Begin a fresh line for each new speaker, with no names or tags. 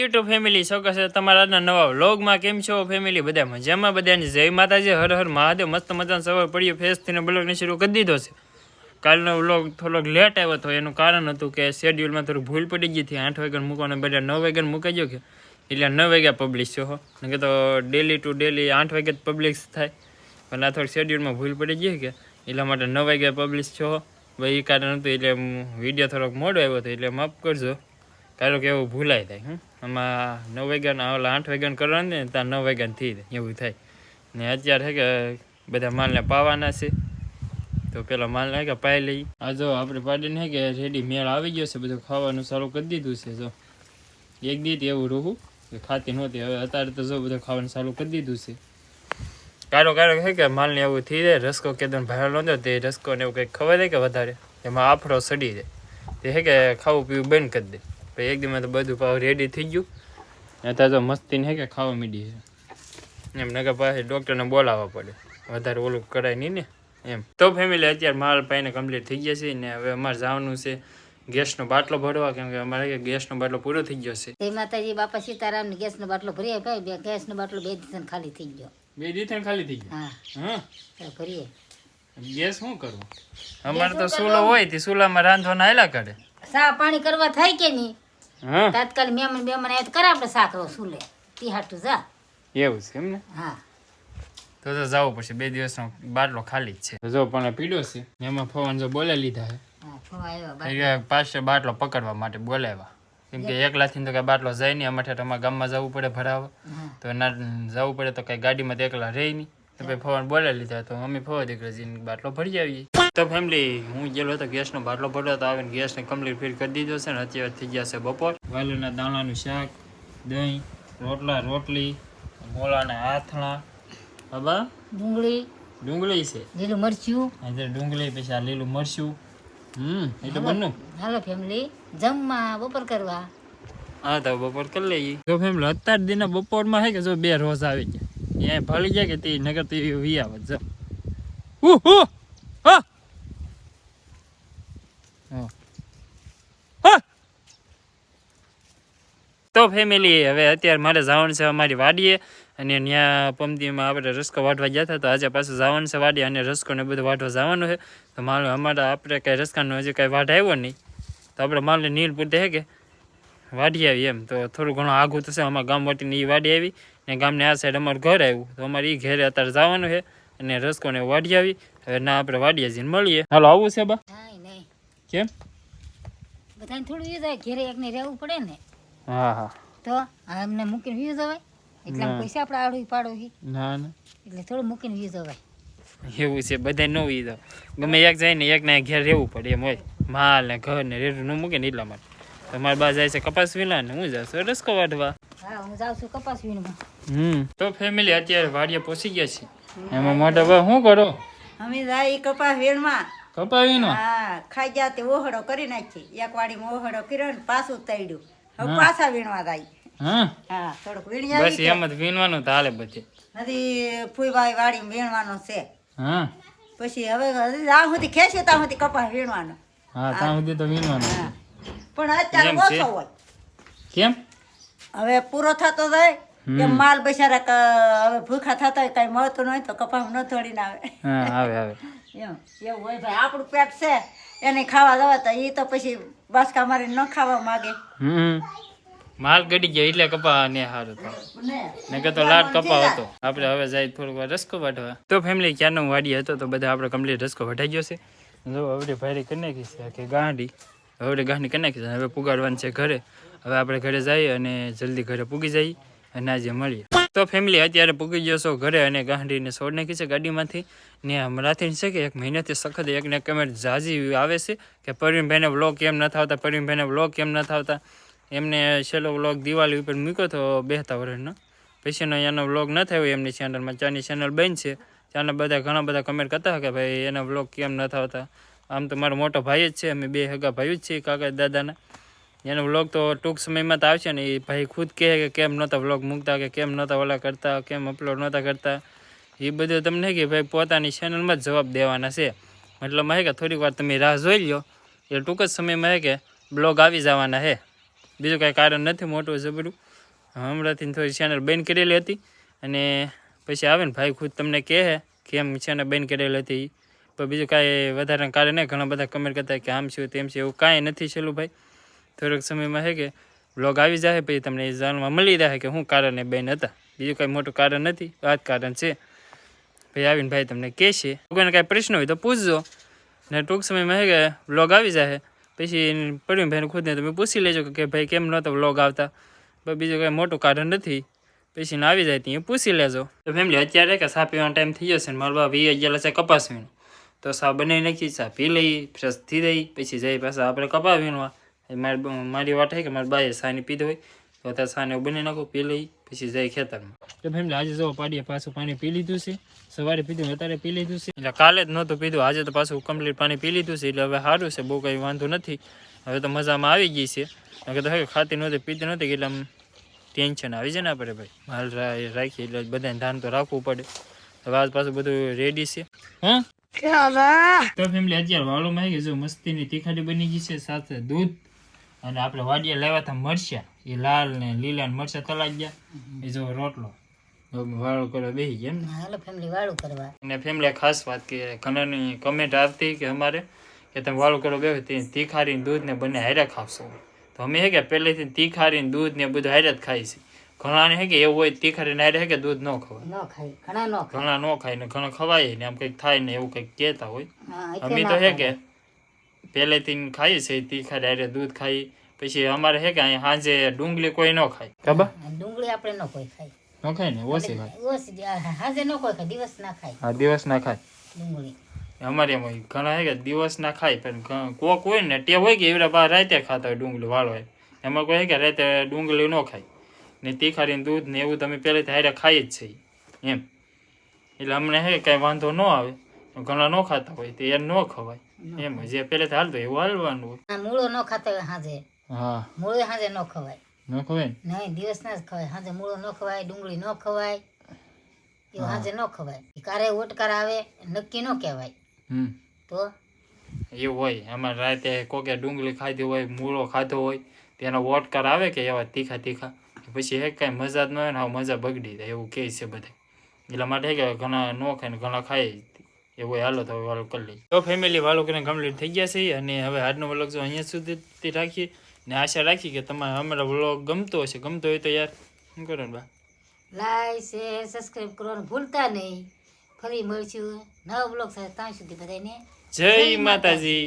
YouTube family છો? કે તમારા નવા વ્લોગમાં કેમ છો ફેમિલી બધા મજામાં? બધાને જય માતાજી, હર હર મહાદેવ. મસ્ત મજાનો સવાર પડ્યો ફેસથી બ્લોગને શરૂ કરી દીધો છે. કાલનો વ્લોગ થોડોક લેટ આવ્યો હતો એનું કારણ હતું કે શેડ્યુલમાં થોડું ભૂલ પડી ગઈ હતી. આઠ વાગ્યા મૂકવાનો, બધા નવ વાગ્યા મૂકાઈ ગયો કે? એટલે નવ વાગ્યા પબ્લિશ છો કે તો ડેલી ટુ ડેલી આઠ વાગ્યા જ પબ્લિશ થાય. પણ આ થોડીક શેડ્યુલમાં ભૂલ પડી ગઈ કે? એટલા માટે નવ વાગ્યા પબ્લિશ છો ભાઈ એ કારણ હતું, એટલે વીડિયો થોડોક મોડો આવ્યો હતો એટલે માફ કરજો. કારણ કે એવું ભૂલાય થાય હં આમાં નવ વાગ્યાના ઓલા આઠ વાગ્યાનું કરવાનું ને, ત્યાં નવ વાગ્યાનું થઈ એવું થાય. ને અત્યારે કે બધા માલને પાવાના છે. તો પેલા માલ નાખે પાઈ લઈ. આ જો આપણે પાડીને હે કે રેડી મેળ આવી ગયો છે, બધું ખાવાનું સારું કરી દીધું છે, જો. એક દીધી એવું રહું, કે ખાતી નહોતી. હવે અત્યારે તો જો બધું ખાવાનું સારું કરી દીધું છે. કારો કારો છે કે માલને એવું થઈ જાય, રસકો કેદન ભરેલો નતો તે રસકો ને એવું કંઈક ખવાય દે કે વધારે, એમાં આફડો સડી જાય. તે છે કે ખાવું પીવું બંધ કરી દે. એક દીમાં તો બધું પાવ રેડી થઈ ગયું. અત્યારે તો મસ્તી છે કે ખાવા મીડી છે? એમ નગર પાસે ડૉક્ટરને બોલાવવા પડે. વધારે ઓલું કરાય નહીં ને એમ. તો ફેમિલી અત્યારે માલ પાઈને કમ્પ્લીટ થઈ ગયા છે ને હવે અમારે જવાનું છે ગેસનો બાટલો ભરવા કેમ કે અમારે કે ગેસનો બાટલો પૂરો થઈ ગયો છે.
જય માતાજી બાપા સીતારામ ને ગેસનો બાટલો ભરી આપ્યા બે ગેસનો બાટલો બે દિવસ ખાલી થઈ ગયો.
બે દિવસ ખાલી થઈ ગયા?
હા.
હા.
ભરીએ.
ગેસ શું કરવું? અમારે તો સુલો હોય તે સુલામાં રાંધવાના આયલા કરે.
સા પાણી કરવા થાય કે નહીં?
હા
તાત્કાલિક મહેમાન બેમાન આવે તો કરે આપણે શાક રો સુલે તી હાટું જા.
એવું છે એમ ને?
હા.
તો તો જવું પડશે બે દિવસનો બાટલો ખાલી જ છે. જો પણ પીડો છે. એમાં ફોન જો બોલે લીધા છે.
હા
પાછળ બાટલો. પકડવા માટે બોલાવ્યા. કેમ કે એકલાથી તો કઈ બાટલો જાય નહીં અમારે તમારા ગામમાં જવું પડે ભરાવા. તો ના જવું પડે તો કઈ ગાડીમાં તો એકલા રહી નહીં. તો ભાઈ ફોન બોલાવી લીધા તો મમ્મી ફોવા દીકરા બાટલો ભરી આવીએ. તો ફેમિલી હું ગયેલો હતો ગેસનો બાટલો ભરતો તો આવીને ગેસને કમ્પ્લીટ ફિટ કરી દીધો છે ને અત્યારે થઈ ગયા છે બપોર. વાલોના દાણાનું શાક દહીં રોટલા રોટલી મોલાના આથણા. બાબા?
ડુંગળી.
ડુંગળી છે.
લીલું મરચું.
આજે ડુંગળી પછી આ લીલું મરચું. હમ એ તો બનનું
હાલો ફેમિલી જમવા બપોર કરવા.
હા તો બપોર કરી લઈએ. તો ફેમિલી અત્યાર દિને બપોરમાં હે કે જો બે રોજ આવી ગયા? ત્યાં ફળી જાય કે તે નગર તે વી આવે જો. ઉહ ઉહ હા હા. હા. તો ફેમિલી હવે અત્યારે મારે જવાનું છે અમારી વાડીએ અને ત્યાં પમદીમાં આપણે રસકો વાટવા ગયા હતા, તો આજે પાછું જવાનું છે વાડી અને રસકો ને બધું વાટવા જવાનું છે. તો માલ અમારા આપણે કાંઈ રસકાનો હજી કાંઈ વાટ આવ્યો નહીં. તો આપણે માલને નીલ પૂરતે હે કે વાડી આવી એમ. તો થોડું ઘણું આઘું થશે, અમારા ગામ વટીને એ વાડી આવી ને ગામને આ સાઈડ અમારું ઘર આવ્યું. તો અમારે એ ઘેરે અત્યારે જવાનું છે અને રસકોને વાડી આવી. હવે ના આપણે વાડીએ જઈને મળીએ. હાલો, આવું છે બા? કેમ
બધાને થોડું એ જાય ઘરે એકને રહેવું પડે ને.
હા હા.
તો આ એમને મૂકીને વ્યૂઝ જવાય. એટલે પૈસા આપણે આડું પાડો છે
ના ના.
એટલે થોડું મૂકીને વ્યૂઝ જવાય.
એવું છે બધા ન ઈ આવે ગમે એક જાય ને એક ને ઘેર રહેવું પડે એમ હોય. માલ ને ઘર ને રેડું ન મૂકે ને એટલા માટે. તમારી બા જાય છે કપાસ વીલા ને હું જાઉં રસકો વાઢવા.
હા હું જાઉં છું કપાસ વીણમાં
હમ તો ફેમિલી અત્યારે વાડિયા પહોંચી ગયા છે. એમાં મોટા ભાઈ શું કરો?
અમે જાય કપાસ વેણમાં હા ખાઈ ગયા તે ઓહડો કરી નાખી. એક વાડીમાં ઓહડો કર્યો ને પાછું તૈડ્યું હવે પાછા વીણવા જાય.
હા?
થોડુંક વીણી
બસ એમ જ વીણવાનું તાલે બધે.
નથી ફૂઈભાઈ વાડી વીણવાનો છે.
હા.
પછી હવે હજી જ્યાં સુધી ખેંચે ત્યાં સુધી કપાસ વીણવાનો.
હા ત્યાં સુધી તો વીણવાનો.
પણ અત્યારે ઓછો હોય.
કેમ?
હવે પૂરો થતો જાય. એમ માલ બિચારા હવે ભૂખા થતા હોય કઈ મળતું ન હોય તો કપાસ ન થોડીને આવે.
આવે આવે.
એવું હોય ભાઈ આપણું પેટ છે એને ખાવા જવા તો એ તો પછી બાસકા મારી ન ખાવા માગે.
હમ. માલ ગડી ગયો એટલે કપા ને સારું થાય
ને
ને તો લાડ કપા હતો. આપણે હવે જાય થોડુંક વાર રસકો વાટવા તો ફેમિલી ક્યારનો વાડી હતો તો બધા આપણે કમ્પ્લીટ રસકો ગયો છે. જો હવે ભારી કરી નાખી છે આખી ગાંડી. હવે ગાંડી કરી નાખી છે હવે પુગાડવાનું છે ઘરે. હવે આપણે ઘરે જઈએ અને જલ્દી ઘરે પૂગી જઈએ અને આજે મળીએ. તો ફેમિલી અત્યારે પૂગી ગયો છો, ઘરે અને ગાંડીને છોડ નાખી છે ગાડીમાંથી. ને હમણાંથી છે કે એક મહિનાથી સખત એકને કમેન્ટ ઝાઝી આવે છે કે પરવીનભાઈને વ્લોગ કેમ ન થતા પરવીનભાઈને વ્લોગ કેમ ન થતા એમને છેલ્લો વ્લોગ દિવાળી ઉપર મૂક્યો હતો બેહતા વર્ષનો પછીનો એનો વ્લોગ ન થયો, એમની ચેનલમાં ચાની ચેનલ બંધ છે. ત્યાંના બધા ઘણા બધા કમેન્ટ કરતા કે ભાઈ, એના વ્લોગ કેમ ન થતા આમ તો મારો મોટો ભાઈ જ છે, અમે બે હગા ભાઈ જ છીએ કાકા દાદાના. એનો વ્લોગ તો ટૂંક સમયમાં તો આવશે ને એ ભાઈ ખુદ કહે કે કેમ નહોતા વ્લોગ મૂકતા કે કેમ નહોતા ઓલા કરતા, કેમ અપલોડ નહોતા કરતા. એ બધું તમને કે ભાઈ પોતાની ચેનલમાં જ જવાબ દેવાના છે. મતલબ હે કે થોડીક વાર તમે રાહ જોઈ લો એ ટૂંક જ સમયમાં હે કે બ્લોગ આવી જવાના છે બીજું કાંઈ કારણ નથી, મોટું જબરું હમણાંથી થોડી ચેનલ બંધ કરેલી હતી અને પછી આવે ને ભાઈ ખુદ તમને કહે કેમ ચેનલ બંધ કરેલી હતી. પણ બીજું કાંઈ વધારે કારણ નહીં ઘણા બધા કમેન્ટ કરતા કે આમ શું તેમ છે એવું કાંઈ નથી છેલ્લું ભાઈ. થોડોક સમયમાં છે કે બ્લોગ આવી જાય પછી તમને એ જાણવા મળી જશે કે શું કારણ એ બેન હતા. બીજું કાંઈ મોટું કારણ નથી આ કારણ છે. ભાઈ આવીને ભાઈ તમને કહેશે કોઈને કાંઈ પ્રશ્ન હોય તો પૂછજો. ને ટૂંક સમયમાં છે કે બ્લોગ આવી જાય પછી પડ્યું ભાઈને ખુદને તમે પૂછી લેજો કે ભાઈ કેમ નહોતો બ્લોગ આવતા. બીજું કાંઈ મોટું કારણ નથી. પછી ને આવી જાય ત્યાં પૂછી લેજો. તો ફેમિલી અત્યારે કે સા પીવાનો ટાઈમ થઈ જશે ને મારા બાપ વી અગિયાર છે કપાસ વીણું તો સા બનાવી નાખી ચા પી લઈ ફ્રેશ થઈ દઈ, પછી જઈ પાછા આપણે કપા વીણવા. એ મારી મારી વાત છે કે મારી બાએ સાની પીધો હોય તો અત્યારે સાને એવું બની નાખો પી લઈ પછી જાય ખેતરમાં. તો ફેમિલી આજે જો પાડીએ પાછું પાણી પી લીધું છે સવારે પીધું અત્યારે પી લીધું છે. એટલે કાલે જ નહોતું પીધું આજે તો પાછું કમ્પ્લીટ પાણી પી લીધું છે એટલે હવે સારું છે બહુ કંઈ વાંધો નથી. હવે તો મજામાં આવી ગઈ છે. નકર તો હવે ખાતી નહોતી પીતી નહોતી એટલે આમ ટેન્શન આવી જાય ને આપણે ભાઈ. માલ રાખીએ એટલે બધાને ધ્યાન તો રાખવું પડે. હવે આજ પાછું બધું રેડી છે. હા? તો ફેમિલી અત્યારે વાળોમાં આવી ગઈ જો મસ્તીની તીખાડી બની ગઈ છે સાથે દૂધ અને આપણે વાડિયા લેવા હતા મરચા. એ લાલ ને લીલા ને મરચા તલાઈ ગયા. એ જો રોટલો. વાળો કરવા બેસી ગયા એમ ને.
હાલો ફેમિલી વાળું કરવા.
અને ફેમિલી ખાસ વાત કે ઘણાની કમેન્ટ આવતી કે અમારે કે તમે વાળું કરો બે તે તીખારી દૂધ ને બંને હારે ખાવશો. તો અમે હે કે પહેલેથી તીખારી દૂધ ને બધું હારે જ ખાઈ છે ઘણાને હે કે એવું હોય તીખારી ને હારે હે કે દૂધ ન ખવાય.
ન ખાય ઘણા ન ખાય.
ઘણા ન ખાય ને ઘણા ખવાય ને આમ કંઈક થાય ને એવું કંઈક કહેતા હોય. અમે તો હે કે પહેલેથી ખાઈએ છે તીખારી હારે દૂધ ખાઈ પછી અમારે હે કે અહીંયા સાંજે ડુંગળી કોઈ ન ખાય. ખબર?
ડુંગળી આપણે ન કોઈ ખાય
ન ખાય ને? ઓછી ખાય.
ઓછી હાજે ન કોઈ ખાય દિવસ ના ખાય.
હા દિવસ ના ખાય.
ડુંગળી.
અમારે એમાં ઘણા હે કે દિવસ ના ખાય પણ કોક હોય ને તે હોય કે એવડા બાર રાતે ખાતા હોય ડુંગળી વાળો હોય એમાં કોઈ કે રાતે ડુંગળી ન ખાય. ને તીખારીને દૂધ ને એવું તમે પહેલેથી હારે ખાઈ જ છે એમ. એટલે અમને હે કાંઈ વાંધો ન આવે. ઘણા ન ખાતા હોય તો એ ન ખવાય. એમ. જે પહેલેથી હાલતો હોય એવું હાલવાનું હોય.
આ મૂળો ન ખાતા હોય હાજે.
હા.
મૂળો હાજે ન ખવાય.
ન ખવાય ને?
નહીં દિવસ ના જ ખવાય. હાજે મૂળો ન ખવાય ડુંગળી ન ખવાય. એવું હાજે ન ખવાય. કારે ઓટકાર આવે નક્કી ન કહેવાય.
હમ.
તો?
એવું હોય. આમાં રાતે કોકે ડુંગળી ખાધી હોય મૂળો ખાધો હોય તેનો વોટકાર આવે કે એવા તીખા તીખા? પછી હે કાંઈ મજા જ ન હોય ને હાવ મજા બગડી જાય એવું કહે છે બધા એટલા માટે હે કે ઘણા ન ખાય ને ઘણા ખાય. એવું કોઈ હાલો તો વાળું કરી લઈએ. તો ફેમિલી વાળું કરીને કમ્પ્લીટ થઈ ગયા છે અને હવે આજનો વ્લોગ જો અહીંયા સુધી રાખીએ. ને આશા રાખી કે તમારે અમારો વ્લોગ ગમતો હશે. ગમતો હોય તો યાર શું કરો ને બા?
લાઈક શેર સબસ્ક્રાઈબ કરવાનું ભૂલતા નહીં. ફરી મળશું નવા બ્લોગ સાથે ત્યાં સુધી બધાને.
જય માતાજી.